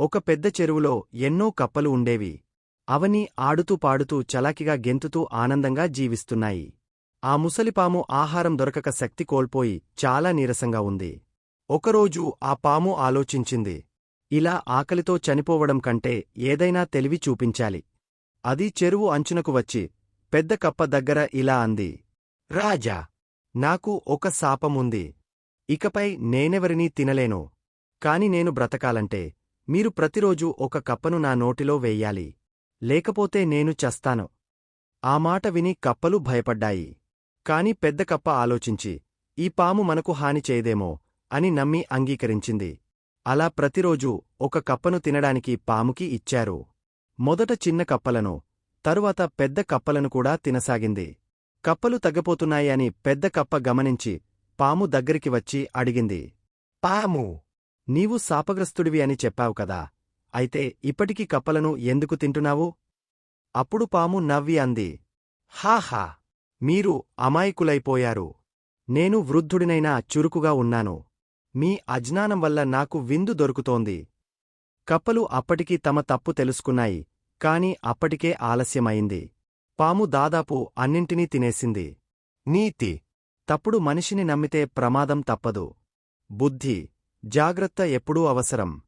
ఒక పెద్ద చెరువులో ఎన్నో కప్పలు ఉండేవి. అవని ఆడుతూ పాడుతూ చలాకిగా గెంతుతూ ఆనందంగా జీవిస్తున్నాయి. ఆ ముసలిపాము ఆహారం దొరకక శక్తి కోల్పోయి చాలా నీరసంగా ఉంది. ఒకరోజు ఆ పాము ఆలోచించింది. ఇలా ఆకలితో చనిపోవడం కంటే ఏదైనా తెలివి చూపించాలి. అది చెరువు అంచునకు వచ్చి పెద్ద కప్ప దగ్గర ఇలా అంది. రాజా నాకు ఒక శాపముంది. ఇకపై నేనెవరినీ తినలేను. కాని నేను బ్రతకాలంటే మీరు ప్రతిరోజూ ఒక కప్పను నా నోటిలో వేయాలి. లేకపోతే నేను చస్తాను. ఆ మాట విని కప్పలు భయపడ్డాయి. కాని పెద్ద కప్ప ఆలోచించి ఈ పాము మనకు హాని చేయదేమో అని నమ్మి అంగీకరించింది. అలా ప్రతిరోజూ ఒక కప్పను తినడానికి పాముకి ఇచ్చారు. మొదట చిన్న కప్పలను తరువాత పెద్ద కప్పలను కూడా తినసాగింది. కప్పలు తగ్గపోతున్నాయని పెద్ద కప్ప గమనించి పాము దగ్గరికి వచ్చి అడిగింది. పాము నీవు శాపగ్రస్తుడివి అని చెప్పావు కదా. అయితే ఇప్పటికీ కప్పలను ఎందుకు తింటున్నావు? అప్పుడు పాము నవ్వి అంది. హాహా మీరు అమాయకులైపోయారు. నేను వృద్ధుడినైనా చురుకుగా ఉన్నాను. మీ అజ్ఞానం వల్ల నాకు విందు దొరుకుతోంది. కప్పలు అప్పటికీ తమ తప్పు తెలుసుకున్నాయి కాని అప్పటికే ఆలస్యమైంది. పాము దాదాపు అన్నింటినీ తినేసింది. నీతి తప్పుడు మనిషిని నమ్మితే ప్రమాదం తప్పదు. బుద్ధి జాగ్రత్త ఎప్పుడూ అవసరం.